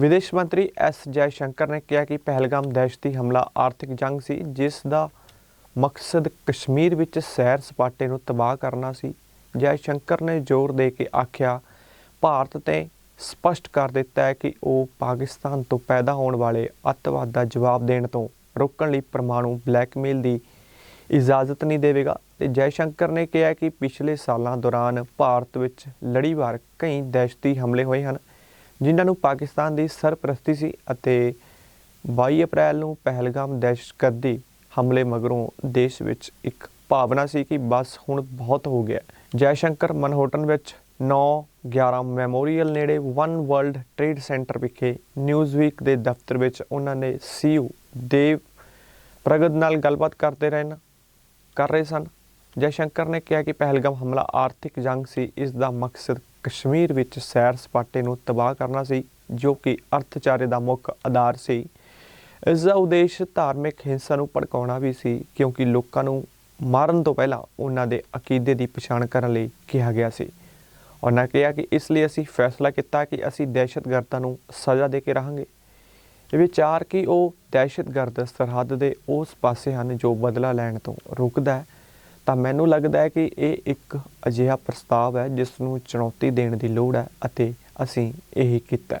ਵਿਦੇਸ਼ ਮੰਤਰੀ ਐਸ ਜੈ ਸ਼ੰਕਰ ਨੇ ਕਿਹਾ ਕਿ ਪਹਿਲਗਾਮ ਦਹਿਸ਼ਤੀ ਹਮਲਾ ਆਰਥਿਕ ਜੰਗ ਸੀ, ਜਿਸ ਦਾ ਮਕਸਦ ਕਸ਼ਮੀਰ ਵਿੱਚ ਸੈਰ ਸਪਾਟੇ ਨੂੰ ਤਬਾਹ ਕਰਨਾ ਸੀ। ਜੈ ਸ਼ੰਕਰ ਨੇ ਜ਼ੋਰ ਦੇ ਕੇ ਆਖਿਆ, ਭਾਰਤ ਤੇ ਸਪਸ਼ਟ ਕਰ ਦਿੱਤਾ ਹੈ ਕਿ ਉਹ ਪਾਕਿਸਤਾਨ ਤੋਂ ਪੈਦਾ ਹੋਣ ਵਾਲੇ ਅੱਤਵਾਦ ਦਾ ਜਵਾਬ ਦੇਣ ਤੋਂ ਰੋਕਣ ਲਈ ਪਰਮਾਣੂ ਬਲੈਕਮੇਲ ਦੀ ਇਜਾਜ਼ਤ ਨਹੀਂ ਦੇਵੇਗਾ। ਤੇ ਜੈ ਸ਼ੰਕਰ ਨੇ ਕਿਹਾ ਕਿ ਪਿਛਲੇ ਸਾਲਾਂ ਦੌਰਾਨ ਭਾਰਤ ਵਿੱਚ ਲੜੀਵਾਰ ਕਈ ਦਹਿਸ਼ਤੀ ਹਮਲੇ ਹੋਏ ਹਨ। ਜਿਨ੍ਹਾਂ ਨੂੰ ਪਾਕਿਸਤਾਨ ਦੀ ਸਰਪ੍ਰਸਤੀ ਸੀ ਅਤੇ 22 ਅਪ੍ਰੈਲ ਨੂੰ ਪਹਿਲਗਾਮ ਦਹਿਸ਼ਤਗਰਦੀ ਹਮਲੇ ਮਗਰੋਂ ਦੇਸ਼ ਵਿੱਚ ਇੱਕ ਭਾਵਨਾ ਸੀ ਕਿ ਬਸ ਹੁਣ ਬਹੁਤ ਹੋ ਗਿਆ ਜੈ ਸ਼ੰਕਰ ਮਨਹੋਟਨ ਵਿੱਚ 9/11 ਮੈਮੋਰੀਅਲ ਨੇੜੇ ਵਨ ਵਰਲਡ ਟ੍ਰੇਡ ਸੈਂਟਰ ਵਿਖੇ ਨਿਊਜ਼ ਵੀਕ ਦੇ ਦਫ਼ਤਰ ਵਿੱਚ ਉਹਨਾਂ ਨੇ ਸੀਯੂ ਦੇਵ ਪ੍ਰਗਟ ਨਾਲ ਗੱਲਬਾਤ ਕਰਦੇ ਰਹੇ ਕਰ ਰਹੇ ਸਨ। ਜੈਸ਼ੰਕਰ ਨੇ ਕਿਹਾ ਕਿ ਪਹਿਲਗਾਮ ਹਮਲਾ ਆਰਥਿਕ ਜੰਗ ਸੀ, ਇਸ ਦਾ ਮਕਸਦ ਕਸ਼ਮੀਰ ਵਿੱਚ ਸੈਰ ਸਪਾਟੇ ਨੂੰ ਤਬਾਹ ਕਰਨਾ ਸੀ, ਜੋ ਕਿ ਅਰਥਚਾਰੇ ਦਾ ਮੁੱਖ ਆਧਾਰ ਸੀ। ਇਸ ਦਾ ਉਦੇਸ਼ ਧਾਰਮਿਕ ਹਿੰਸਾ ਨੂੰ ਭੜਕਾਉਣਾ ਵੀ ਸੀ, ਕਿਉਂਕਿ ਲੋਕਾਂ ਨੂੰ ਮਾਰਨ ਤੋਂ ਪਹਿਲਾਂ ਉਹਨਾਂ ਦੇ ਅਕੀਦੇ ਦੀ ਪਛਾਣ ਕਰਨ ਲਈ ਕਿਹਾ ਗਿਆ ਸੀ। ਉਹਨਾਂ ਕਿਹਾ ਕਿ ਇਸ ਲਈ ਅਸੀਂ ਫੈਸਲਾ ਕੀਤਾ ਕਿ ਅਸੀਂ ਦਹਿਸ਼ਤਗਰਦਾਂ ਨੂੰ ਸਜ਼ਾ ਦੇ ਕੇ ਰਹਾਂਗੇ। ਇਹ ਵਿਚਾਰ ਕਿ ਉਹ ਦਹਿਸ਼ਤਗਰਦ ਸਰਹੱਦ ਦੇ ਉਸ ਪਾਸੇ ਹਨ ਜੋ ਬਦਲਾ ਲੈਣ ਤੋਂ ਰੁਕਦਾ ਹੈ। ਤਾਂ ਮੈਨੂੰ ਲੱਗਦਾ ਹੈ ਕਿ ਇਹ ਇੱਕ ਅਜਿਹਾ ਪ੍ਰਸਤਾਵ ਹੈ, ਜਿਸ ਨੂੰ ਚੁਣੌਤੀ ਦੇਣ ਦੀ ਲੋੜ ਹੈ ਅਤੇ ਅਸੀਂ ਇਹ ਕੀਤਾ